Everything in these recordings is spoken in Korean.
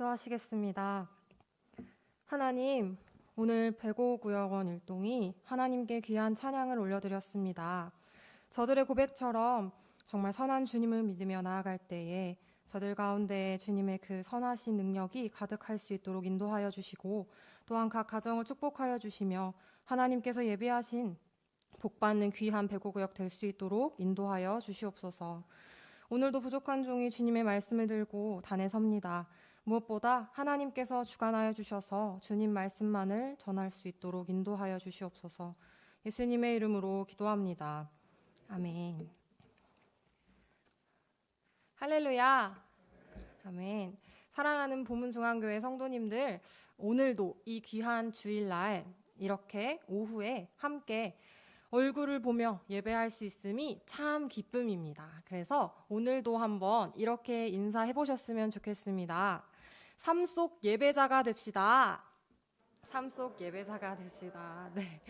기도하시겠습니다. 하나님, 오늘 105구역 원 일동이 하나님께 귀한 찬양을 올려드렸습니다. 저들의 고백처럼 정말 선한 주님을 믿으며 나아갈 때에 저들 가운데 주님의 그 선하신 능력이 가득할 수 있도록 인도하여 주시고 또한 각 가정을 축복하여 주시며 하나님께서 예비하신 복받는 귀한 배고구역 될 수 있도록 인도하여 주시옵소서. 오늘도 부족한 종이 주님의 말씀을 들고 단에 섭니다. 무엇보다 하나님께서 주관하여 주셔서 주님 말씀만을 전할 수 있도록 인도하여 주시옵소서. 예수님의 이름으로 기도합니다. 아멘. 할렐루야. 아멘. 사랑하는 보문중앙교회 성도님들, 오늘도 이 귀한 주일날 이렇게 오후에 함께 얼굴을 보며 예배할 수 있음이 참 기쁨입니다. 그래서 오늘도 한번 이렇게 인사해 보셨으면 좋겠습니다. 삶 속 예배자가 됩시다. 삶 속 예배자가 됩시다. 네.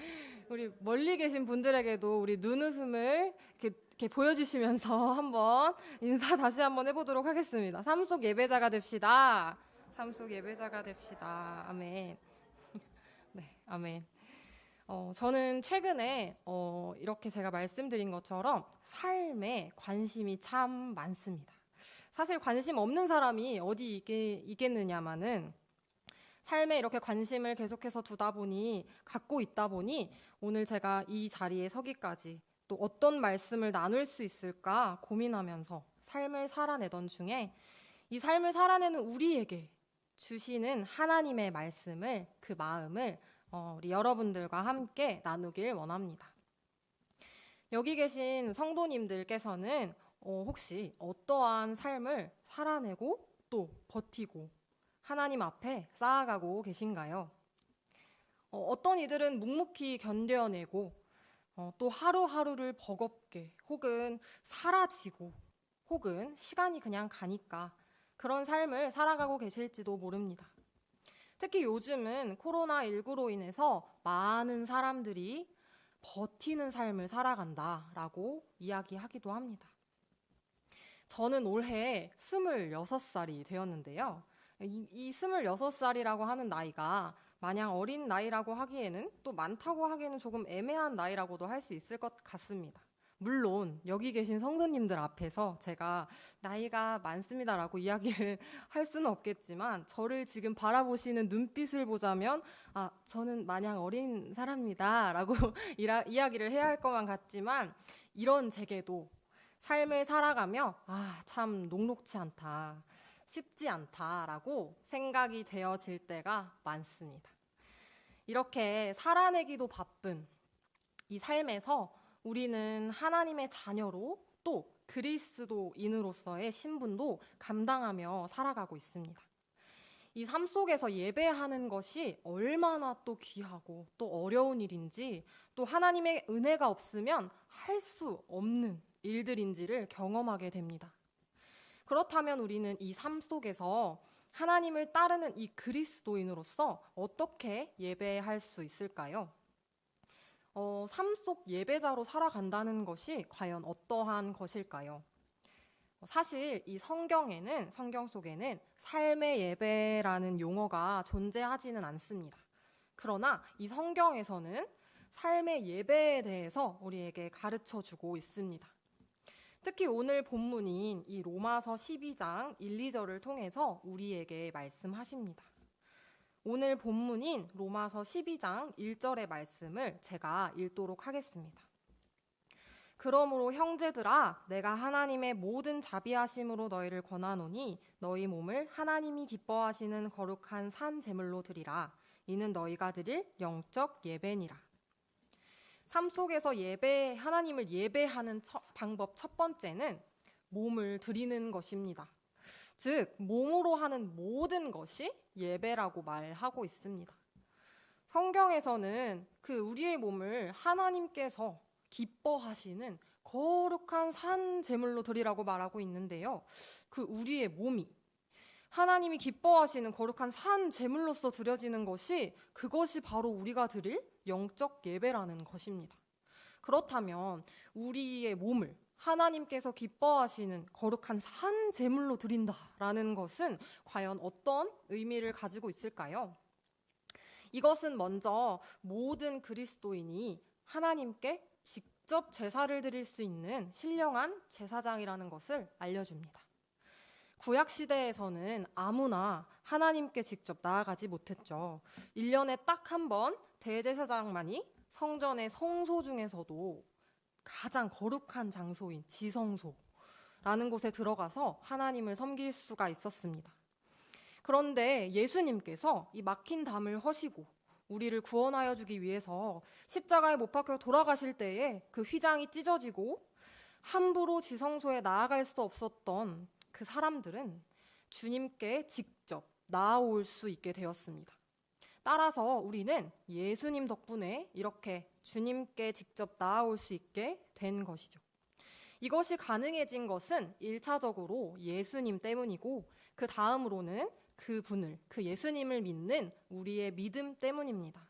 우리 멀리 계신 분들에게도 우리 눈웃음을 이렇게, 이렇게 보여주시면서 한번 인사 다시 한번 해보도록 하겠습니다. 삶 속 예배자가 됩시다. 삶 속 예배자가 됩시다. 아멘. 네, 아멘. 어, 저는 최근에 어, 이렇게 제가 말씀드린 것처럼 삶에 관심이 참 많습니다. 사실 관심 없는 사람이 어디 있게, 있겠느냐마는 삶에 이렇게 관심을 계속해서 두다 보니 갖고 있다 보니 오늘 제가 이 자리에 서기까지 또 어떤 말씀을 나눌 수 있을까 고민하면서 삶을 살아내던 중에 이 삶을 살아내는 우리에게 주시는 하나님의 말씀을 그 마음을 어, 우리 여러분들과 함께 나누길 원합니다. 여기 계신 성도님들께서는 어, 혹시 어떠한 삶을 살아내고 또 버티고 하나님 앞에 쌓아가고 계신가요? 어, 어떤 이들은 묵묵히 견뎌내고 어, 또 하루하루를 버겁게 혹은 사라지고 혹은 시간이 그냥 가니까 그런 삶을 살아가고 계실지도 모릅니다. 특히 요즘은 코로나19로 인해서 많은 사람들이 버티는 삶을 살아간다라고 이야기하기도 합니다. 저는 올해 26살이 되었는데요. 이, 이 26살이라고 하는 나이가 마냥 어린 나이라고 하기에는 또 많다고 하기에는 조금 애매한 나이라고도 할 수 있을 것 같습니다. 물론 여기 계신 성도님들 앞에서 제가 나이가 많습니다라고 이야기를 할 수는 없겠지만 저를 지금 바라보시는 눈빛을 보자면 아 저는 마냥 어린 사람입니다라고 이야기를 해야 할 것만 같지만 이런 제게도 삶을 살아가며 아 참 녹록치 않다 쉽지 않다라고 생각이 되어질 때가 많습니다. 이렇게 살아내기도 바쁜 이 삶에서 우리는 하나님의 자녀로 또 그리스도인으로서의 신분도 감당하며 살아가고 있습니다. 이 삶 속에서 예배하는 것이 얼마나 또 귀하고 또 어려운 일인지 또 하나님의 은혜가 없으면 할 수 없는 일들인지를 경험하게 됩니다. 그렇다면 우리는 이 삶 속에서 하나님을 따르는 이 그리스도인으로서 어떻게 예배할 수 있을까요? 어, 삶 속 예배자로 살아간다는 것이 과연 어떠한 것일까요? 사실 이 성경에는 성경 속에는 삶의 예배라는 용어가 존재하지는 않습니다. 그러나 이 성경에서는 삶의 예배에 대해서 우리에게 가르쳐 주고 있습니다. 특히 오늘 본문인 이 로마서 12장 1, 2절을 통해서 우리에게 말씀하십니다. 오늘 본문인 로마서 12장 1절의 말씀을 제가 읽도록 하겠습니다. 그러므로 형제들아 내가 하나님의 모든 자비하심으로 너희를 권하노니 너희 몸을 하나님이 기뻐하시는 거룩한 산 제물로 드리라 이는 너희가 드릴 영적 예배니라. 삶 속에서 예배 하나님을 예배하는 첫, 방법 첫 번째는 몸을 드리는 것입니다. 즉 몸으로 하는 모든 것이 예배라고 말하고 있습니다. 성경에서는 그 우리의 몸을 하나님께서 기뻐하시는 거룩한 산 제물로 드리라고 말하고 있는데요. 그 우리의 몸이 하나님이 기뻐하시는 거룩한 산 제물로서 드려지는 것이 그것이 바로 우리가 드릴 영적 예배라는 것입니다. 그렇다면 우리의 몸을 하나님께서 기뻐하시는 거룩한 산 제물로 드린다라는 것은 과연 어떤 의미를 가지고 있을까요? 이것은 먼저 모든 그리스도인이 하나님께 직접 제사를 드릴 수 있는 신령한 제사장이라는 것을 알려줍니다. 구약 시대에서는 아무나 하나님께 직접 나아가지 못했죠. 1년에 딱 한 번 대제사장만이 성전의 성소 중에서도 가장 거룩한 장소인 지성소라는 곳에 들어가서 하나님을 섬길 수가 있었습니다. 그런데 예수님께서 이 막힌 담을 허시고 우리를 구원하여 주기 위해서 십자가에 못 박혀 돌아가실 때에 그 휘장이 찢어지고 함부로 지성소에 나아갈 수 없었던 그 사람들은 주님께 직접 나아올 수 있게 되었습니다. 따라서 우리는 예수님 덕분에 이렇게 주님께 직접 나아올 수 있게 된 것이죠. 이것이 가능해진 것은 일차적으로 예수님 때문이고 그 다음으로는 그 분을, 그 예수님을 믿는 우리의 믿음 때문입니다.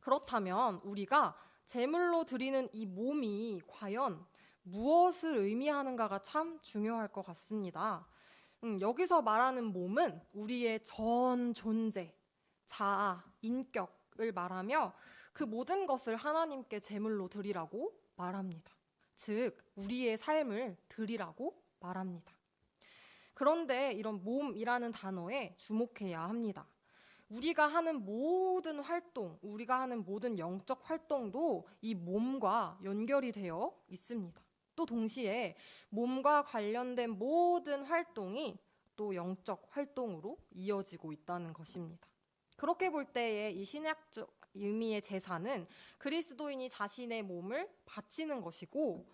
그렇다면 우리가 제물로 드리는 이 몸이 과연 무엇을 의미하는가가 참 중요할 것 같습니다. 음, 여기서 말하는 몸은 우리의 전 존재, 자아, 인격을 말하며 그 모든 것을 하나님께 제물로 드리라고 말합니다. 즉, 우리의 삶을 드리라고 말합니다. 그런데 이런 몸이라는 단어에 주목해야 합니다. 우리가 하는 모든 활동, 우리가 하는 모든 영적 활동도 이 몸과 연결이 되어 있습니다. 또 동시에 몸과 관련된 모든 활동이 또 영적 활동으로 이어지고 있다는 것입니다. 그렇게 볼 때에 이 신약적 의미의 제사는 그리스도인이 자신의 몸을 바치는 것이고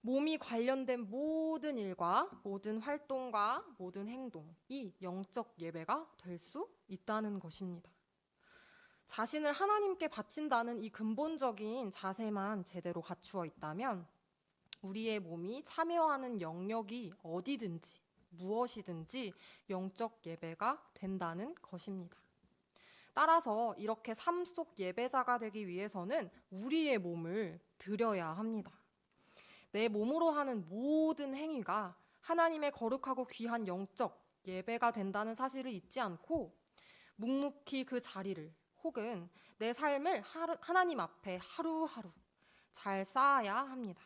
몸이 관련된 모든 일과 모든 활동과 모든 행동이 영적 예배가 될 수 있다는 것입니다. 자신을 하나님께 바친다는 이 근본적인 자세만 제대로 갖추어 있다면 우리의 몸이 참여하는 영역이 어디든지 무엇이든지 영적 예배가 된다는 것입니다. 따라서 이렇게 삶 속 예배자가 되기 위해서는 우리의 몸을 드려야 합니다. 내 몸으로 하는 모든 행위가 하나님의 거룩하고 귀한 영적 예배가 된다는 사실을 잊지 않고 묵묵히 그 자리를 혹은 내 삶을 하나님 앞에 하루하루 잘 쌓아야 합니다.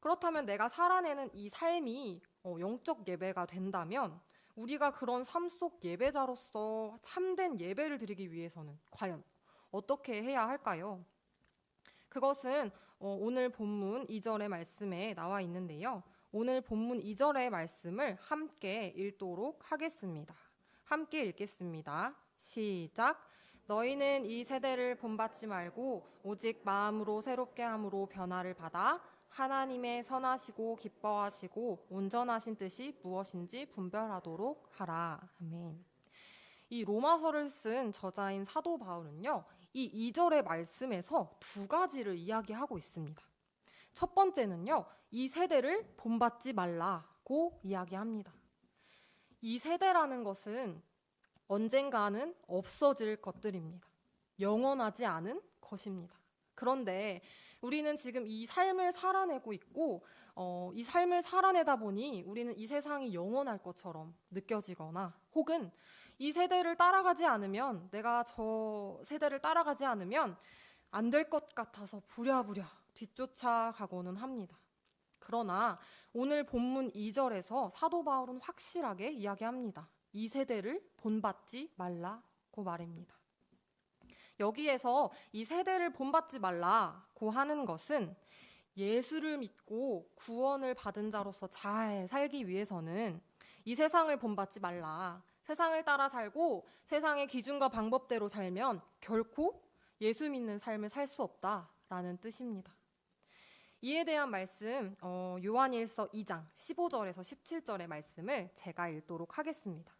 그렇다면 내가 살아내는 이 삶이 어, 영적 예배가 된다면 우리가 그런 삶 속 예배자로서 참된 예배를 드리기 위해서는 과연 어떻게 해야 할까요? 그것은 어, 오늘 본문 2절의 말씀에 나와 있는데요. 오늘 본문 2절의 말씀을 함께 읽도록 하겠습니다. 함께 읽겠습니다. 시작. 너희는 이 세대를 본받지 말고 오직 마음으로 새롭게 함으로 변화를 받아 하나님의 선하시고 기뻐하시고 온전하신 뜻이 무엇인지 분별하도록 하라. 아멘. 이 로마서를 쓴 저자인 사도 바울은요, 이 2절의 말씀에서 두 가지를 이야기하고 있습니다. 첫 번째는요, 이 세대를 본받지 말라고 이야기합니다. 이 세대라는 것은 언젠가는 없어질 것들입니다. 영원하지 않은 것입니다. 그런데 우리는 지금 이 삶을 살아내고 있고, 어, 이 삶을 살아내다 보니 우리는 이 세상이 영원할 것처럼 느껴지거나, 혹은 이 세대를 따라가지 않으면, 내가 저 세대를 따라가지 않으면 안 될 것 같아서 부랴부랴 뒤쫓아가고는 합니다. 그러나 오늘 본문 2절에서 사도 바울은 확실하게 이야기합니다. 이 세대를 본받지 말라고 말입니다. 여기에서 이 세대를 본받지 말라고 하는 것은 예수를 믿고 구원을 받은 자로서 잘 살기 위해서는 이 세상을 본받지 말라. 세상을 따라 살고 세상의 기준과 방법대로 살면 결코 예수 믿는 삶을 살 수 없다라는 뜻입니다. 이에 대한 말씀 어, 요한일서 2장 15절에서 17절의 말씀을 제가 읽도록 하겠습니다.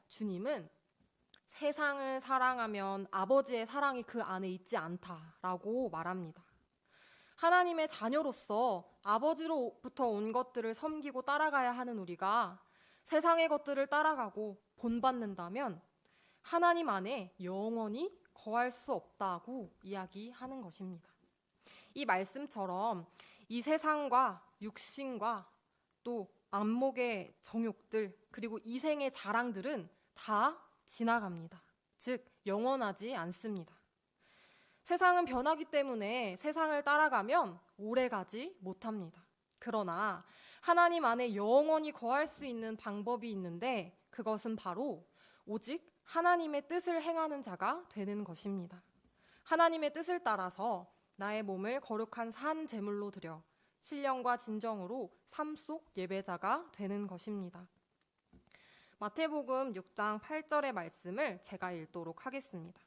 주님은 세상을 사랑하면 아버지의 사랑이 그 안에 있지 않다라고 말합니다. 하나님의 자녀로서 아버지로부터 온 것들을 섬기고 따라가야 하는 우리가 세상의 것들을 따라가고 본받는다면 하나님 안에 영원히 거할 수 없다고 이야기하는 것입니다. 이 말씀처럼 이 세상과 육신과 또 안목의 정욕들 그리고 이생의 자랑들은 다 지나갑니다. 즉 영원하지 않습니다. 세상은 변하기 때문에 세상을 따라가면 오래 가지 못합니다. 그러나 하나님 안에 영원히 거할 수 있는 방법이 있는데 그것은 바로 오직 하나님의 뜻을 행하는 자가 되는 것입니다. 하나님의 뜻을 따라서 나의 몸을 거룩한 산 제물로 드려 신령과 진정으로 삶 속 예배자가 되는 것입니다. 마태복음 6장 8절의 말씀을 제가 읽도록 하겠습니다.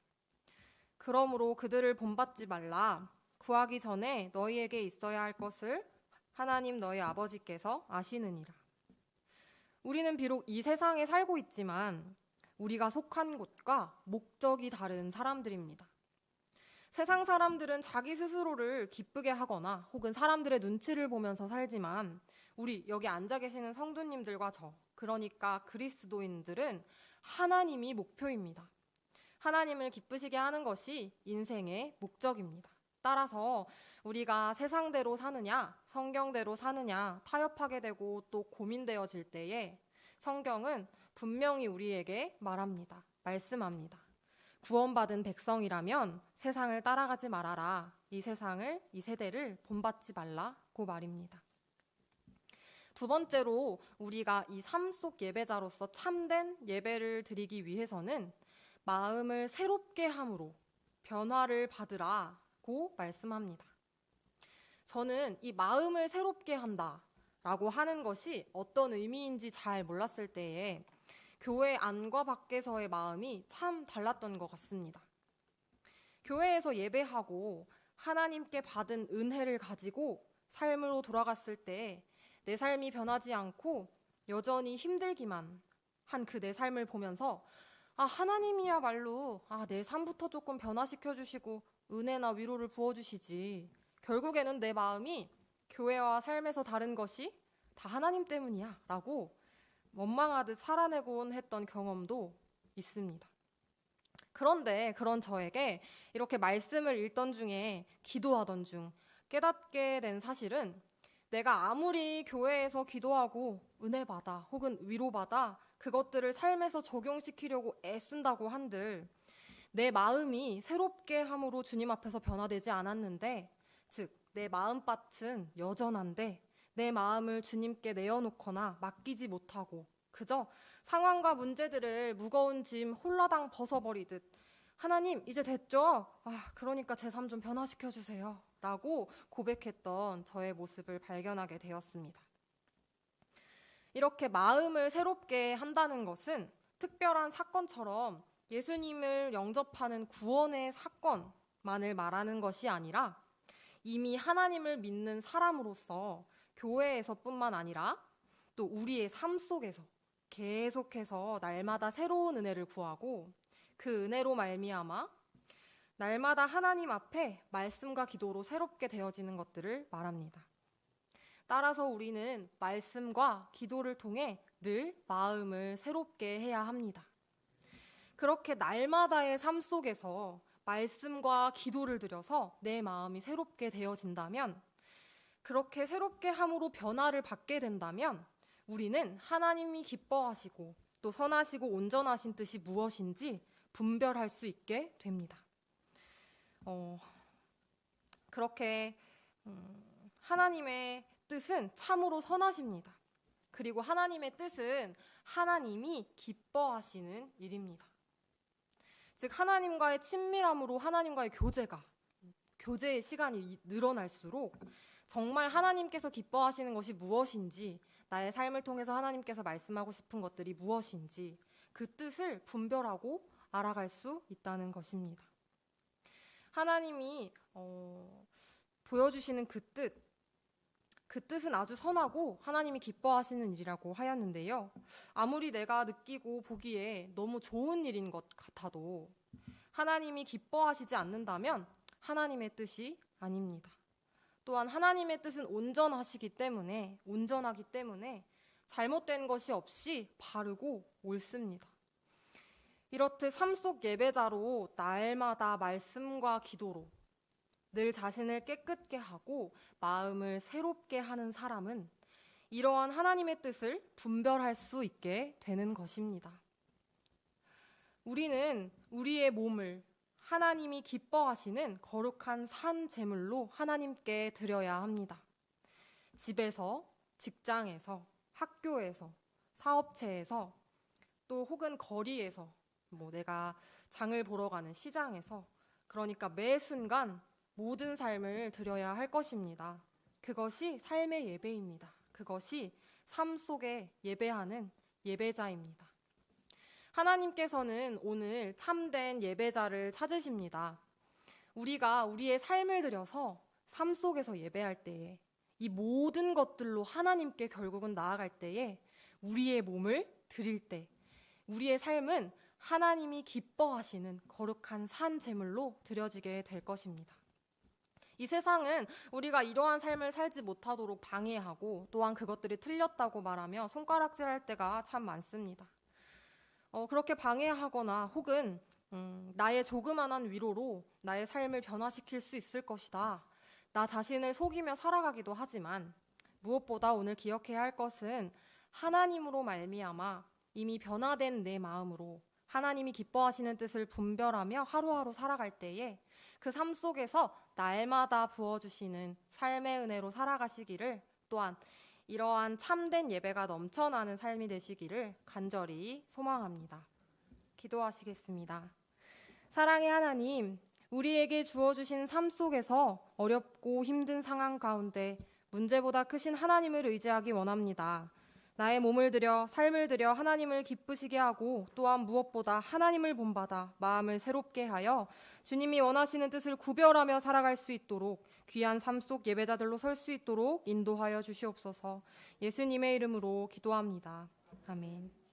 그러므로 그들을 본받지 말라. 구하기 전에 너희에게 있어야 할 것을 하나님 너희 아버지께서 아시느니라. 우리는 비록 이 세상에 살고 있지만 우리가 속한 곳과 목적이 다른 사람들입니다. 세상 사람들은 자기 스스로를 기쁘게 하거나 혹은 사람들의 눈치를 보면서 살지만 우리 여기 앉아 계시는 성도님들과 저, 그러니까 그리스도인들은 하나님이 목표입니다. 하나님을 기쁘시게 하는 것이 인생의 목적입니다. 따라서 우리가 세상대로 사느냐, 성경대로 사느냐 타협하게 되고 또 고민되어질 때에 성경은 분명히 우리에게 말합니다. 말씀합니다. 구원받은 백성이라면 세상을 따라가지 말아라. 이 세상을, 이 세대를 본받지 말라고 말입니다. 두 번째로 우리가 이 삶 속 예배자로서 참된 예배를 드리기 위해서는 마음을 새롭게 함으로 변화를 받으라고 말씀합니다. 저는 이 마음을 새롭게 한다 라고 하는 것이 어떤 의미인지 잘 몰랐을 때에 교회 안과 밖에서의 마음이 참 달랐던 것 같습니다. 교회에서 예배하고 하나님께 받은 은혜를 가지고 삶으로 돌아갔을 때 내 삶이 변하지 않고 여전히 힘들기만 한 그 내 삶을 보면서 아, 하나님이야말로 아, 내 삶부터 조금 변화시켜 주시고 은혜나 위로를 부어 주시지. 결국에는 내 마음이 교회와 삶에서 다른 것이 다 하나님 때문이야. 라고 원망하듯 살아내곤 했던 경험도 있습니다. 그런데 그런 저에게 이렇게 말씀을 읽던 중에 기도하던 중 깨닫게 된 사실은 내가 아무리 교회에서 기도하고 은혜 받아 혹은 위로 받아 그것들을 삶에서 적용시키려고 애쓴다고 한들 내 마음이 새롭게 함으로 주님 앞에서 변화되지 않았는데 즉 내 마음밭은 여전한데 내 마음을 주님께 내어놓거나 맡기지 못하고 그저 상황과 문제들을 무거운 짐 홀라당 벗어버리듯 하나님 이제 됐죠? 아 그러니까 제 삶 좀 변화시켜 주세요. 라고 고백했던 저의 모습을 발견하게 되었습니다. 이렇게 마음을 새롭게 한다는 것은 특별한 사건처럼 예수님을 영접하는 구원의 사건만을 말하는 것이 아니라 이미 하나님을 믿는 사람으로서 교회에서뿐만 아니라 또 우리의 삶 속에서 계속해서 날마다 새로운 은혜를 구하고 그 은혜로 말미암아 날마다 하나님 앞에 말씀과 기도로 새롭게 되어지는 것들을 말합니다. 따라서 우리는 말씀과 기도를 통해 늘 마음을 새롭게 해야 합니다. 그렇게 날마다의 삶 속에서 말씀과 기도를 들여서 내 마음이 새롭게 되어진다면, 그렇게 새롭게 함으로 변화를 받게 된다면, 우리는 하나님이 기뻐하시고 또 선하시고 온전하신 뜻이 무엇인지 분별할 수 있게 됩니다. 어, 그렇게 음, 하나님의 뜻은 참으로 선하십니다. 그리고 하나님의 뜻은 하나님이 기뻐하시는 일입니다. 즉 하나님과의 친밀함으로 하나님과의 교제가 교제의 시간이 늘어날수록 정말 하나님께서 기뻐하시는 것이 무엇인지 나의 삶을 통해서 하나님께서 말씀하고 싶은 것들이 무엇인지 그 뜻을 분별하고 알아갈 수 있다는 것입니다. 하나님이 어, 보여주시는 그 뜻, 그 뜻은 아주 선하고 하나님이 기뻐하시는 일이라고 하였는데요. 아무리 내가 느끼고 보기에 너무 좋은 일인 것 같아도 하나님이 기뻐하시지 않는다면 하나님의 뜻이 아닙니다. 또한 하나님의 뜻은 온전하시기 때문에 온전하기 때문에 잘못된 것이 없이 바르고 옳습니다. 이렇듯 삶 속 예배자로 날마다 말씀과 기도로 늘 자신을 깨끗게 하고 마음을 새롭게 하는 사람은 이러한 하나님의 뜻을 분별할 수 있게 되는 것입니다. 우리는 우리의 몸을 하나님이 기뻐하시는 거룩한 산 제물로 하나님께 드려야 합니다. 집에서, 직장에서, 학교에서, 사업체에서, 또 혹은 거리에서, 뭐 내가 장을 보러 가는 시장에서, 그러니까 매 순간 모든 삶을 드려야 할 것입니다. 그것이 삶의 예배입니다. 그것이 삶 속에 예배하는 예배자입니다. 하나님께서는 오늘 참된 예배자를 찾으십니다. 우리가 우리의 삶을 들여서 삶 속에서 예배할 때에 이 모든 것들로 하나님께 결국은 나아갈 때에 우리의 몸을 드릴 때 우리의 삶은 하나님이 기뻐하시는 거룩한 산 제물로 드려지게 될 것입니다. 이 세상은 우리가 이러한 삶을 살지 못하도록 방해하고 또한 그것들이 틀렸다고 말하며 손가락질할 때가 참 많습니다. 어, 그렇게 방해하거나 혹은 음, 나의 조그만한 위로로 나의 삶을 변화시킬 수 있을 것이다. 나 자신을 속이며 살아가기도 하지만 무엇보다 오늘 기억해야 할 것은 하나님으로 말미암아 이미 변화된 내 마음으로 하나님이 기뻐하시는 뜻을 분별하며 하루하루 살아갈 때에 그 삶 속에서 날마다 부어주시는 삶의 은혜로 살아가시기를 또한 이러한 참된 예배가 넘쳐나는 삶이 되시기를 간절히 소망합니다. 기도하시겠습니다. 사랑의 하나님, 우리에게 주어주신 삶 속에서 어렵고 힘든 상황 가운데 문제보다 크신 하나님을 의지하기 원합니다. 나의 몸을 들여 삶을 들여 하나님을 기쁘시게 하고 또한 무엇보다 하나님을 본받아 마음을 새롭게 하여 주님이 원하시는 뜻을 구별하며 살아갈 수 있도록 귀한 삶 속 예배자들로 설 수 있도록 인도하여 주시옵소서. 예수님의 이름으로 기도합니다. 아멘.